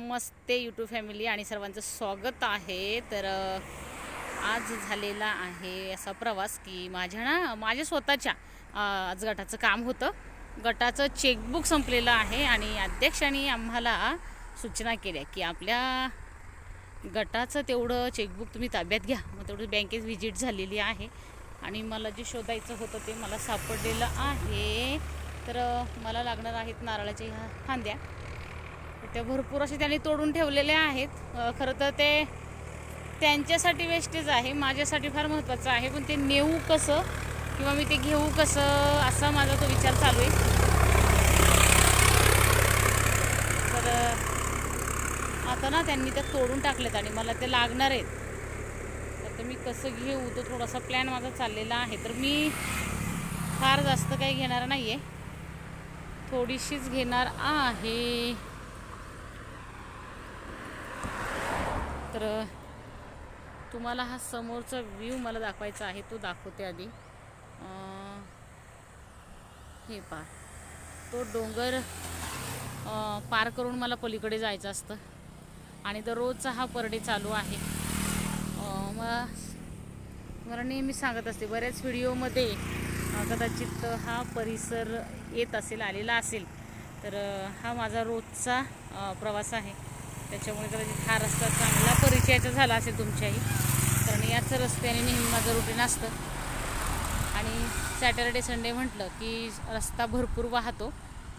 नमस्ते YouTube family आणि सर्वांचं स्वागत आहे. तर आज झालेला आहे असा प्रवास की माझ्या ना माझ्या स्वतःच्या आज गटाचं काम होतं. गटाचं चेकबुक संपलेलं आहे आणि अध्यक्षांनी आम्हाला सूचना केल्या की आपल्या गटाचं तेवढं चेकबुक तुम्ही ताब्यात घ्या. मग तेवढं बँकेत व्हिजिट झालेली आहे आणि मला जे शोधायचं होतं ते मला सापडलेलं आहे. तर मला लागणार आहेत नारळाच्या ह्या फांद्या. ते त्या भरपूर असे त्यांनी तोडून ठेवलेल्या आहेत. खरं तर ते त्यांच्यासाठी वेस्टेज आहे माझ्यासाठी फार महत्त्वाचं आहे. पण ते नेऊ कसं किंवा मी ते घेऊ कसं असा माझा तो विचार चालू आहे. तर आता ना त्यांनी त्या तोडून टाकलेत आणि मला ते लागणार आहेत. तर ते मी कसं घेऊ? तो थोडासा प्लॅन माझा चाललेला आहे. तर मी फार जास्त काही घेणार नाही आहे थोडीशीच घेणार आहे. तर तुम्हाला हा समोरचा व्ह्यू मला दाखवायचा आहे तो दाखवते आधी. हे पा तो डोंगर पार करून मला पलीकडे जायचं असतं. आणि दररोजचा हा पर डे चालू आहे. मला मग मला नेहमी सांगत असते बऱ्याच व्हिडिओमध्ये कदाचित हा परिसर येत असेल आलेला असेल तर हा माझा रोजचा प्रवास आहे. त्याच्यामुळे कदाचित हा रस्ता चांगला परिचयाचा झाला असेल तुमच्याही. कारण याच रस्त्याने नेहमी माझं रुटीन असतं. आणि सॅटर्डे संडे म्हटलं की रस्ता भरपूर वाहतो.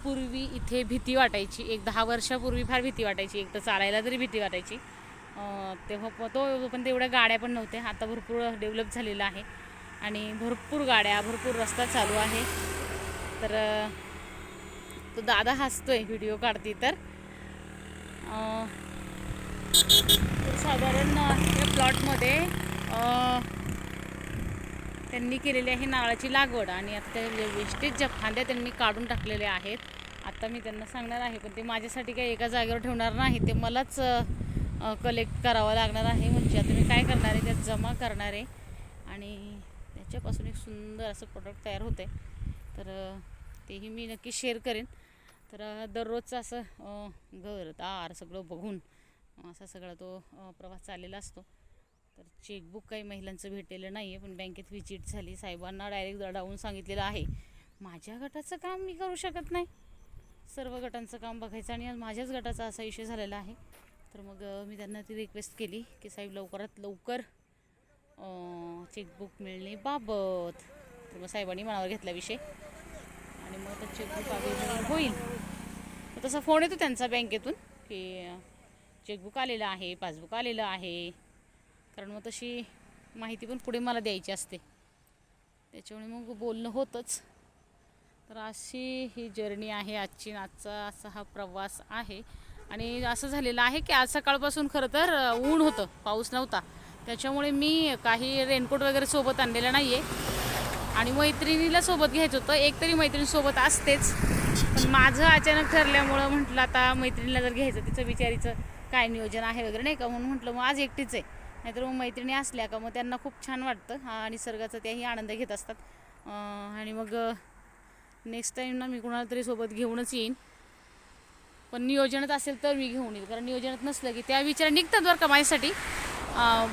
पूर्वी इथे भीती वाटायची. एक दहा वर्षापूर्वी फार भीती वाटायची. एक तर चालायला तरी भीती वाटायची. तेव्हा तो पण तेवढ्या गाड्या पण नव्हत्या. आता भरपूर डेव्हलप झालेलं आहे. आणि भरपूर गाड्या भरपूर रस्ता चालू आहे. तर तो दादा हसतोय. व्हिडिओ काढते तर. साधारण या प्लॉटमध्ये त्यांनी केलेली आहे नारळाची लागवड. आणि आता त्या वेस्टेज ज्या फांद्या त्यांनी काढून टाकलेल्या आहेत आता मी त्यांना सांगणार आहे. पण ते माझ्यासाठी काही एका जागेवर ठेवणार नाही. ते मलाच कलेक्ट करावं लागणार आहे म्हणजे आता मी काय करणार आहे त्यात जमा करणार आहे. आणि त्याच्यापासून एक सुंदर असं प्रोडक्ट तयार होतं आहे तर तेही मी नक्की शेअर करेन. तर दररोजचं असं घर दार सगळं बघून असा सगळा तो प्रवास चाललेला असतो. तर चेकबुक काही महिलांचं भेटलेलं नाही आहे पण बँकेत विजिट झाली. साहेबांना डायरेक्ट दडावून सांगितलेलं आहे. माझ्या गटाचं काम मी करू शकत नाही. सर्व गटांचं काम बघायचं आणि आज माझ्याच गटाचा असा इश्यू झालेला आहे. तर मग मी त्यांना ती रिक्वेस्ट केली की साहेब लवकरात लवकर चेकबुक मिळणे बाबत. तर मग साहेबांनी मनावर घेतला विषय. आणि मग तर चेकबुक अवेलेबल होईल. तसा फोन येतो त्यांचा बँकेतून की चेकबुक आलेलं आहे पासबुक आलेलं आहे. कारण मग तशी माहिती पण पुढे मला द्यायची असते. त्याच्यामुळे मग बोलणं होतंच. तर अशी ही जर्नी आहे आजची आजचा असा हा प्रवास आहे. आणि असं झालेलं आहे की आज सकाळपासून खरं तर ऊन होतं पाऊस नव्हता. त्याच्यामुळे मी काही रेनकोट वगैरे सोबत आणलेलं नाही आहे आणि मैत्रिणीला सोबत घ्यायचं होतं. एक तरी असतेच. पण माझं अचानक ठरल्यामुळं म्हटलं आता मैत्रिणीला जर घ्यायचं तिचं बिचारीचं काय नियोजन आहे वगैरे नाही का? म्हणून म्हटलं मग आज एकटीच आहे. नाहीतर मग मैत्रिणी असल्या का मग त्यांना खूप छान वाटतं. हा निसर्गाचा त्याही आनंद घेत असतात. आणि मग नेक्स्ट टाईम ना मी कुणाला तरी सोबत घेऊनच येईन. पण नियोजनात असेल तर मी घेऊन येईल. कारण नियोजनात नसलं की त्या विचार निघतात बरं का माझ्यासाठी.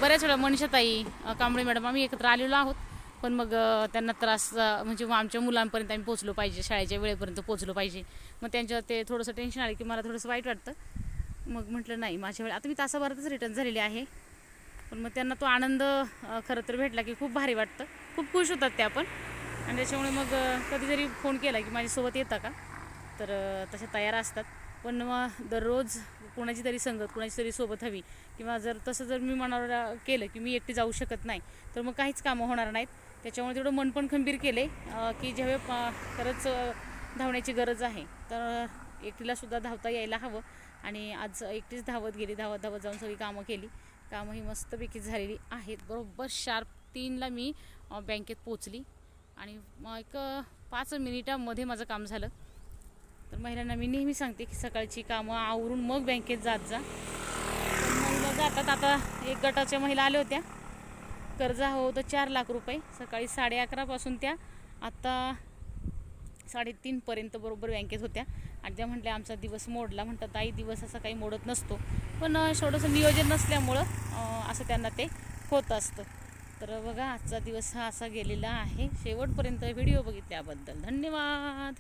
बऱ्याच वेळा मनीषाताई कांबळे मॅडम आम्ही एकत्र आलेलो आहोत. पण मग त्यांना त्रास म्हणजे मग आमच्या मुलांपर्यंत आम्ही पोचलो पाहिजे. शाळेच्या वेळेपर्यंत पोचलो पाहिजे. मग त्यांच्यावर ते थोडंसं टेन्शन आलं की मला थोडंसं वाईट वाटतं. मग म्हटलं नाही माझ्या वेळे. आता मी तासाभरातच रिटर्न झालेली आहे. पण मग त्यांना तो आनंद खरं तर भेटला की खूप भारी वाटतं. खूप खुश होतात त्या पण. आणि त्याच्यामुळे मग कधीतरी फोन केला की माझ्यासोबत येता का? तर तशा तयार असतात. पण मग दररोज कोणाची तरी संगत कोणाची तरी सोबत हवी. किंवा जर तसं जर मी मनावर केलं की मी एकटी जाऊ शकत नाही तर मग काहीच कामं होणार नाहीत. त्याच्यामुळे तेवढं मन पण खंबीर केले की जेव्हा खरंच धावण्याची गरज आहे. तर एकटीलासुद्धा धावता यायला हवं. आणि आज एकटीच धावत गेली धावत धावत जाऊन सगळी कामं केली. कामं ही मस्तपैकी झालेली आहेत. बरोबर शार्प तीनला मी बँकेत पोचली आणि मग एक पाच मिनिटामध्ये माझं काम झालं. तर महिलांना मी नेहमी सांगते की सकाळची कामं आवरून मग बँकेत जात जा. पण महिला जातात आता एक गटाच्या महिला आल्या होत्या. कर्ज हवं होतं चार लाख रुपये. सकाळी साडे अकरापासून त्या आत्ता साडेतीनपर्यंत बरोबर बँकेत होत्या. आज्या म्हटल्या आमचा दिवस मोडला. म्हणतात ताई दिवस असा काही मोडत नसतो. पण थोडंसं नियोजन नसल्यामुळं असं त्यांना ते होत असतं. तर बघा आजचा दिवस हा असा गेलेला आहे. शेवटपर्यंत व्हिडिओ बघितल्याबद्दल धन्यवाद.